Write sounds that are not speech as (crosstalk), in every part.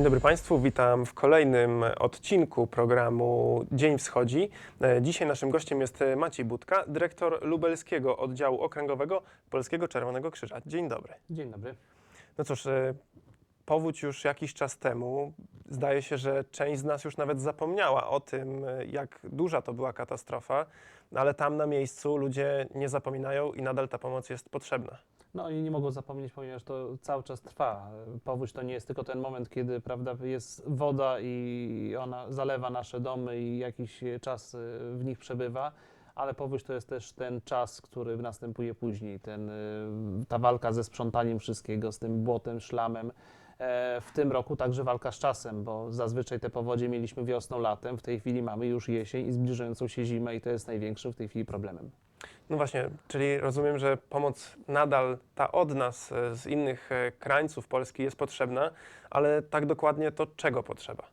Dzień dobry Państwu, witam w kolejnym odcinku programu Dzień Wschodzi. E, Dzisiaj naszym gościem jest Maciej Budka, dyrektor lubelskiego oddziału okręgowego Polskiego Czerwonego Krzyża. Dzień dobry. Dzień dobry. No cóż, e, powódź już jakiś czas temu. Zdaje się, że część z nas już nawet zapomniała o tym, e, jak duża to była katastrofa, ale tam na miejscu ludzie nie zapominają i nadal ta pomoc jest potrzebna. No oni nie mogą zapomnieć, ponieważ to cały czas trwa. Powódź to nie jest tylko ten moment, kiedy prawda, jest woda i ona zalewa nasze domy i jakiś czas y, w nich przebywa, ale powódź to jest też ten czas, który następuje później, ten, y, ta walka ze sprzątaniem wszystkiego, z tym błotem, szlamem. E, W tym roku także walka z czasem, bo zazwyczaj te powodzie mieliśmy wiosną, latem, w tej chwili mamy już jesień i zbliżającą się zimę i to jest największym w tej chwili problemem. No właśnie, czyli rozumiem, że pomoc nadal ta od nas, e, z innych e, krańców Polski jest potrzebna, ale tak dokładnie to czego potrzeba?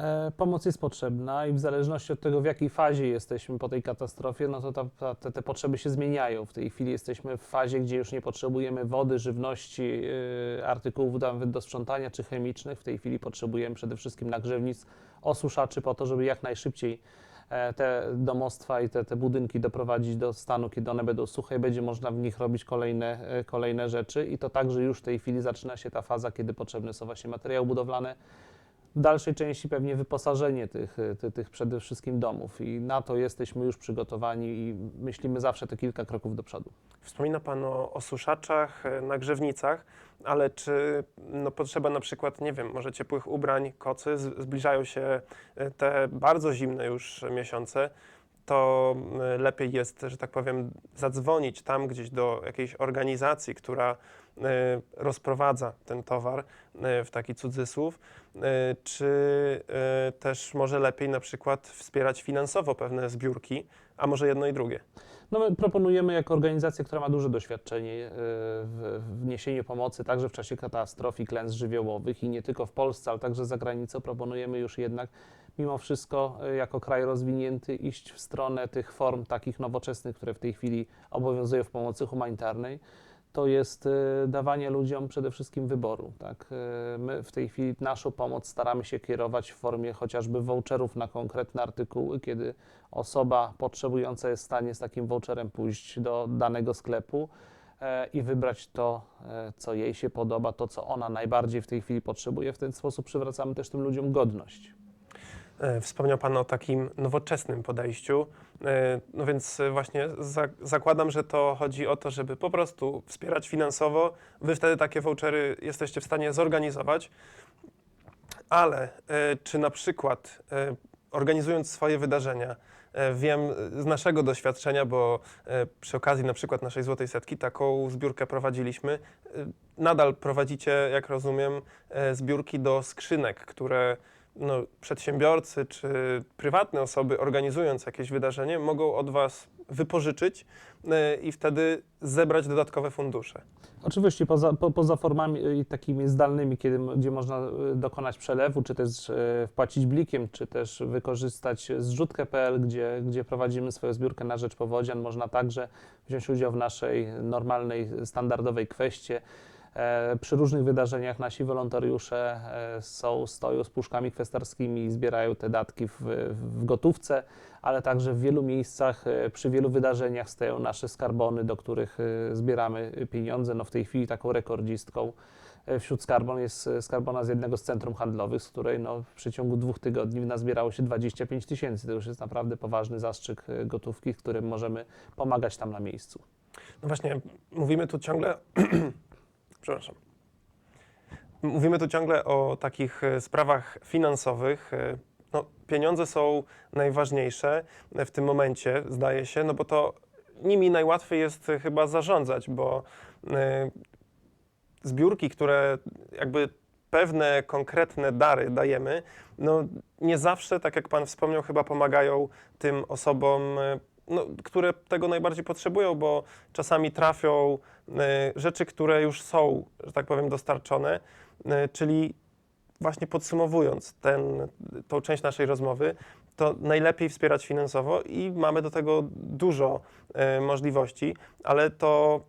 E, Pomoc jest potrzebna i w zależności od tego, w jakiej fazie jesteśmy po tej katastrofie, no to ta, ta, te, te potrzeby się zmieniają. W tej chwili jesteśmy w fazie, gdzie już nie potrzebujemy wody, żywności, y, artykułów do sprzątania czy chemicznych. W tej chwili potrzebujemy przede wszystkim nagrzewnic, osuszaczy po to, żeby jak najszybciej te domostwa i te, te budynki doprowadzić do stanu, kiedy one będą suche i będzie można w nich robić kolejne, e, kolejne rzeczy. I to także już w tej chwili zaczyna się ta faza, kiedy potrzebne są właśnie materiały budowlane, w dalszej części pewnie wyposażenie tych, ty, tych przede wszystkim domów. I na to jesteśmy już przygotowani i myślimy zawsze te kilka kroków do przodu. Wspomina Pan o osuszaczach, e, nagrzewnicach, ale czy no, potrzeba na przykład, nie wiem, może ciepłych ubrań, kocy, zbliżają się e, te bardzo zimne już miesiące, to e, lepiej jest, że tak powiem, zadzwonić tam gdzieś do jakiejś organizacji, która e, rozprowadza ten towar. e, w taki cudzysłów, e, czy e, też może lepiej na przykład wspierać finansowo pewne zbiórki, a może jedno i drugie. No my proponujemy jako organizacja, która ma duże doświadczenie e, w, niesieniu pomocy także w czasie katastrof i klęsk żywiołowych i nie tylko w Polsce, ale także za granicą, proponujemy już jednak mimo wszystko e, jako kraj rozwinięty iść w stronę tych form takich nowoczesnych, które w tej chwili obowiązują w pomocy humanitarnej. To jest e, dawanie ludziom przede wszystkim wyboru. Tak? E, My w tej chwili naszą pomoc staramy się kierować w formie chociażby voucherów na konkretne artykuły, kiedy osoba potrzebująca jest w stanie z takim voucherem pójść do danego sklepu e, i wybrać to, co jej się podoba, to, co ona najbardziej w tej chwili potrzebuje. W ten sposób przywracamy też tym ludziom godność. Wspomniał Pan o takim nowoczesnym podejściu. E, No więc właśnie za, zakładam, że to chodzi o to, żeby po prostu wspierać finansowo. Wy wtedy takie vouchery jesteście w stanie zorganizować. Ale e, czy na przykład e, organizując swoje wydarzenia, wiem z naszego doświadczenia, bo przy okazji na przykład naszej Złotej Setki taką zbiórkę prowadziliśmy. Nadal prowadzicie, jak rozumiem, zbiórki do skrzynek, które no, przedsiębiorcy czy prywatne osoby organizując jakieś wydarzenie mogą od Was wypożyczyć e, i wtedy zebrać dodatkowe fundusze. Oczywiście poza, po, poza formami y, takimi zdalnymi, kiedy, gdzie można y, dokonać przelewu, czy też wpłacić blikiem, czy też wykorzystać zrzutkę.pl, gdzie, gdzie prowadzimy swoją zbiórkę na rzecz powodzian, można także wziąć udział w naszej normalnej, standardowej kweście. E, Przy różnych wydarzeniach nasi wolontariusze e, są, stoją z puszkami kwestarskimi i zbierają te datki w, w gotówce, ale także w wielu miejscach, e, przy wielu wydarzeniach stoją nasze skarbony, do których zbieramy pieniądze. No w tej chwili taką rekordzistką wśród skarbon jest skarbona z jednego z centrum handlowych, z której no, w przeciągu dwóch tygodni nazbierało się 25 tysięcy. To już jest naprawdę poważny zastrzyk gotówki, którym możemy pomagać tam na miejscu. No właśnie, mówimy tu ciągle. (clears throat) Przepraszam. Mówimy tu ciągle o takich e, sprawach finansowych. E, No, pieniądze są najważniejsze w tym momencie, zdaje się, no bo to nimi najłatwiej jest e, chyba zarządzać, bo zbiórki, które jakby pewne konkretne dary dajemy, no nie zawsze, tak jak Pan wspomniał, chyba pomagają tym osobom, no, które tego najbardziej potrzebują, bo czasami trafią e, rzeczy, które już są, że tak powiem, dostarczone, e, czyli właśnie podsumowując ten, tą część naszej rozmowy, to najlepiej wspierać finansowo i mamy do tego dużo e, możliwości, ale to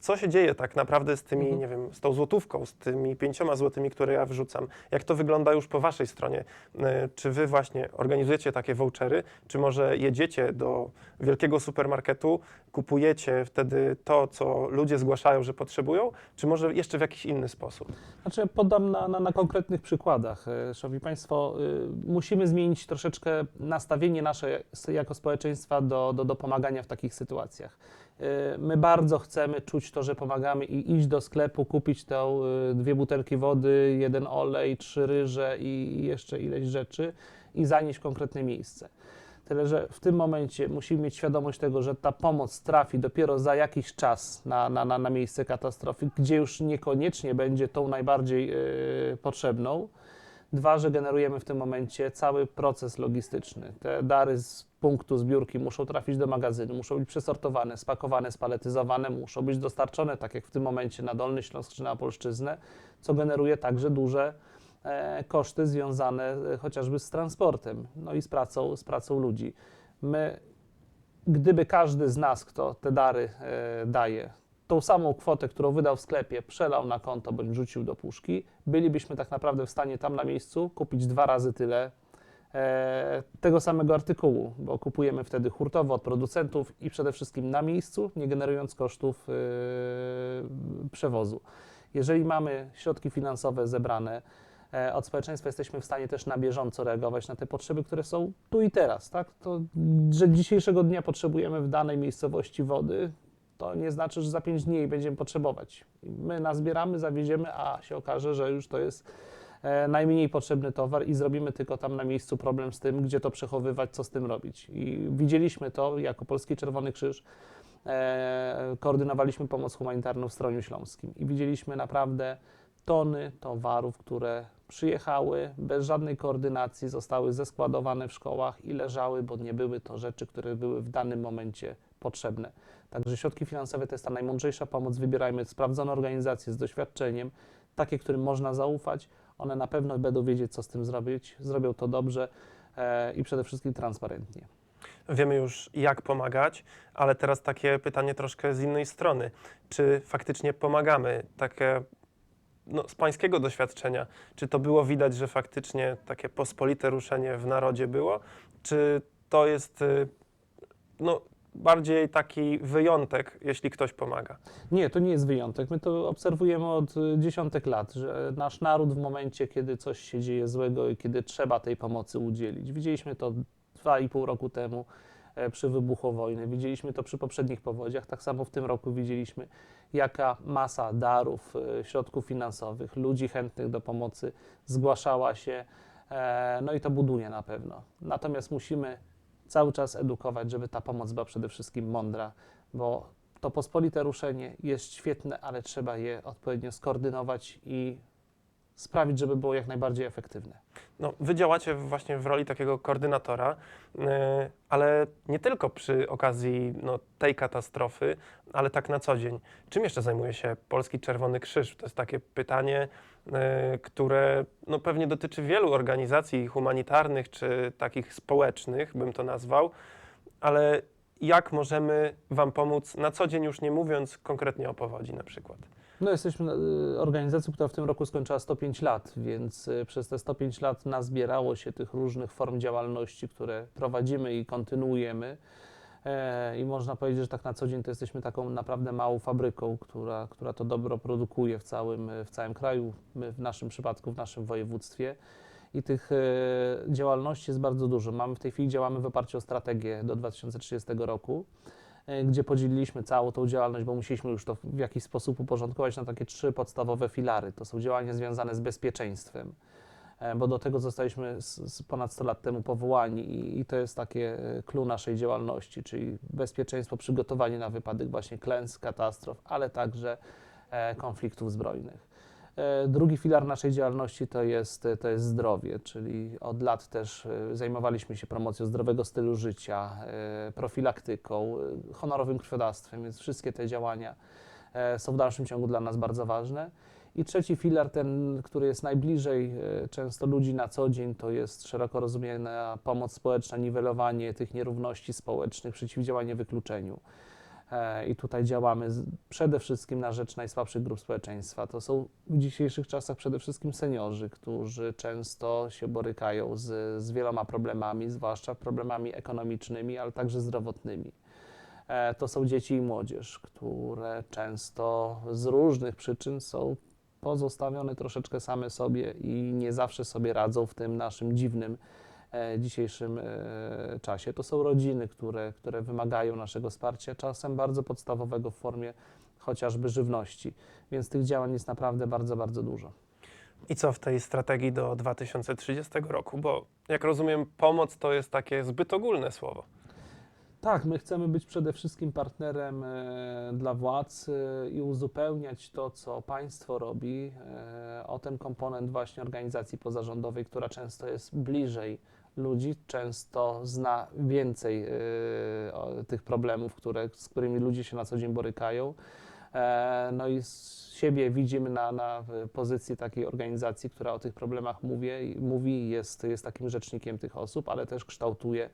co się dzieje tak naprawdę z tymi, Mhm. nie wiem, z tą złotówką, z tymi pięcioma złotymi, które ja wrzucam. Jak to wygląda już po waszej stronie? E, Czy wy właśnie organizujecie takie vouchery, czy może jedziecie do wielkiego supermarketu, kupujecie wtedy to, co ludzie zgłaszają, że potrzebują, czy może jeszcze w jakiś inny sposób? Znaczy, podam na, na, na konkretnych przykładach. E, Szanowni Państwo, y, musimy zmienić troszeczkę nastawienie nasze jako społeczeństwa do, do, do pomagania w takich sytuacjach. Y, My bardzo chcemy czuć to, że pomagamy i iść do sklepu, kupić te y, dwie butelki wody, jeden olej, trzy ryże i jeszcze ileś rzeczy i zanieść w konkretne miejsce. Tyle, że w tym momencie musimy mieć świadomość tego, że ta pomoc trafi dopiero za jakiś czas na, na, na, na miejsce katastrofy, gdzie już niekoniecznie będzie tą najbardziej yy, potrzebną. Dwa, że generujemy w tym momencie cały proces logistyczny. Te dary z punktu zbiórki muszą trafić do magazynu, muszą być przesortowane, spakowane, spaletyzowane, muszą być dostarczone, tak jak w tym momencie na Dolny Śląsk czy na Opolszczyznę, co generuje także duże e, koszty związane e, chociażby z transportem, no i z pracą, z pracą ludzi. My, gdyby każdy z nas, kto te dary e, daje, tą samą kwotę, którą wydał w sklepie, przelał na konto bądź wrzucił do puszki, bylibyśmy tak naprawdę w stanie tam na miejscu kupić dwa razy tyle e, tego samego artykułu, bo kupujemy wtedy hurtowo od producentów i przede wszystkim na miejscu, nie generując kosztów e, przewozu. Jeżeli mamy środki finansowe zebrane e, od społeczeństwa, jesteśmy w stanie też na bieżąco reagować na te potrzeby, które są tu i teraz. Tak? To, że dzisiejszego dnia potrzebujemy w danej miejscowości wody, to nie znaczy, że za pięć dni jej będziemy potrzebować. My nazbieramy, zawieziemy, a się okaże, że już to jest e, najmniej potrzebny towar i zrobimy tylko tam na miejscu problem z tym, gdzie to przechowywać, co z tym robić. I widzieliśmy to jako Polski Czerwony Krzyż. E, koordynowaliśmy pomoc humanitarną w Stroniu Śląskim i widzieliśmy naprawdę tony towarów, które przyjechały bez żadnej koordynacji, zostały zeskładowane w szkołach i leżały, bo nie były to rzeczy, które były w danym momencie potrzebne. Także środki finansowe to jest ta najmądrzejsza pomoc. Wybierajmy sprawdzone organizacje z doświadczeniem, takie, którym można zaufać. One na pewno będą wiedzieć, co z tym zrobić, zrobią to dobrze e, i przede wszystkim transparentnie. Wiemy już, jak pomagać, ale teraz takie pytanie troszkę z innej strony. Czy faktycznie pomagamy? Takie no, z pańskiego doświadczenia, czy to było widać, że faktycznie takie pospolite ruszenie w narodzie było? Czy to jest y, no, bardziej taki wyjątek, jeśli ktoś pomaga? Nie, to nie jest wyjątek. My to obserwujemy od y, dziesiątek lat, że nasz naród w momencie, kiedy coś się dzieje złego i kiedy trzeba tej pomocy udzielić. Widzieliśmy to dwa i pół roku temu e, przy wybuchu wojny, widzieliśmy to przy poprzednich powodziach, tak samo w tym roku widzieliśmy, jaka masa darów, e, środków finansowych, ludzi chętnych do pomocy zgłaszała się, e, no i to buduje na pewno. Natomiast musimy cały czas edukować, żeby ta pomoc była przede wszystkim mądra, bo to pospolite ruszenie jest świetne, ale trzeba je odpowiednio skoordynować i sprawić, żeby było jak najbardziej efektywne. No, wy działacie właśnie w roli takiego koordynatora, y, ale nie tylko przy okazji no, tej katastrofy, ale tak na co dzień. Czym jeszcze zajmuje się Polski Czerwony Krzyż? To jest takie pytanie, y, które no, pewnie dotyczy wielu organizacji humanitarnych czy takich społecznych, bym to nazwał, ale jak możemy Wam pomóc na co dzień, już nie mówiąc konkretnie o powodzi na przykład? No, jesteśmy y, organizacją, która w tym roku skończyła 105 lat, więc y, przez te 105 lat nazbierało się tych różnych form działalności, które prowadzimy i kontynuujemy. E, I można powiedzieć, że tak na co dzień to jesteśmy taką naprawdę małą fabryką, która, która to dobro produkuje w całym, w całym kraju, my w naszym przypadku, w naszym województwie. I tych e, działalności jest bardzo dużo. Mamy w tej chwili działamy w oparciu o strategię do 2030 roku e, gdzie podzieliliśmy całą tą działalność, bo musieliśmy już to w jakiś sposób uporządkować na takie trzy podstawowe filary. To są działania związane z bezpieczeństwem, e, bo do tego zostaliśmy ponad 100 lat temu powołani i, to jest takie e, clue naszej działalności, czyli bezpieczeństwo, przygotowanie na wypadek właśnie klęsk, katastrof, ale także e, konfliktów zbrojnych. E, Drugi filar naszej działalności to jest, to jest zdrowie, czyli od lat też e, zajmowaliśmy się promocją zdrowego stylu życia, e, profilaktyką, honorowym krwiodawstwem, więc wszystkie te działania są w dalszym ciągu dla nas bardzo ważne. I trzeci filar, ten, który jest najbliżej często ludzi na co dzień, to jest szeroko rozumiana pomoc społeczna, niwelowanie tych nierówności społecznych, przeciwdziałanie wykluczeniu. E, I tutaj działamy przede wszystkim na rzecz najsłabszych grup społeczeństwa. To są w dzisiejszych czasach przede wszystkim seniorzy, którzy często się borykają z, z wieloma problemami, zwłaszcza problemami ekonomicznymi, ale także zdrowotnymi. E, To są dzieci i młodzież, które często z różnych przyczyn są pozostawione troszeczkę same sobie i nie zawsze sobie radzą w tym naszym dziwnym dzisiejszym e, czasie. To są rodziny, które, które wymagają naszego wsparcia, czasem bardzo podstawowego w formie chociażby żywności. Więc tych działań jest naprawdę bardzo, bardzo dużo. I co w tej strategii do 2030 roku? Bo jak rozumiem, pomoc to jest takie zbyt ogólne słowo. Tak, my chcemy być przede wszystkim partnerem e, dla władz e, i uzupełniać to, co państwo robi, e, o ten komponent właśnie organizacji pozarządowej, która często jest bliżej ludzi, często zna więcej tych problemów, które, z którymi ludzie się na co dzień borykają. No i siebie widzimy na, na pozycji takiej organizacji, która o tych problemach mówi, mówi jest, jest takim rzecznikiem tych osób, ale też kształtuje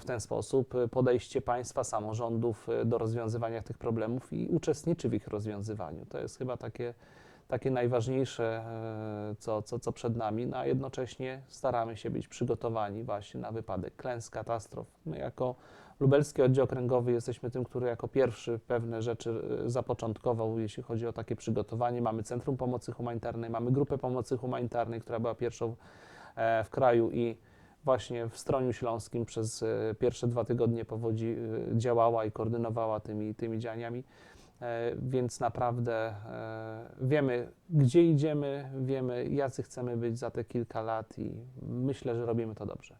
w ten sposób podejście państwa, samorządów e, do rozwiązywania tych problemów i uczestniczy w ich rozwiązywaniu. To jest chyba takie, takie najważniejsze, e, co, co, co przed nami, no a jednocześnie staramy się być przygotowani właśnie na wypadek klęsk, katastrof. My jako Lubelski Oddział Okręgowy jesteśmy tym, który jako pierwszy pewne rzeczy e, zapoczątkował, jeśli chodzi o takie przygotowanie. Mamy Centrum Pomocy Humanitarnej, mamy Grupę Pomocy Humanitarnej, która była pierwszą e, w kraju i właśnie w Stroniu Śląskim przez e, pierwsze dwa tygodnie powodzi e, działała i koordynowała tymi, tymi działaniami. E, Więc naprawdę wiemy, gdzie idziemy, wiemy, jacy chcemy być za te kilka lat i myślę, że robimy to dobrze.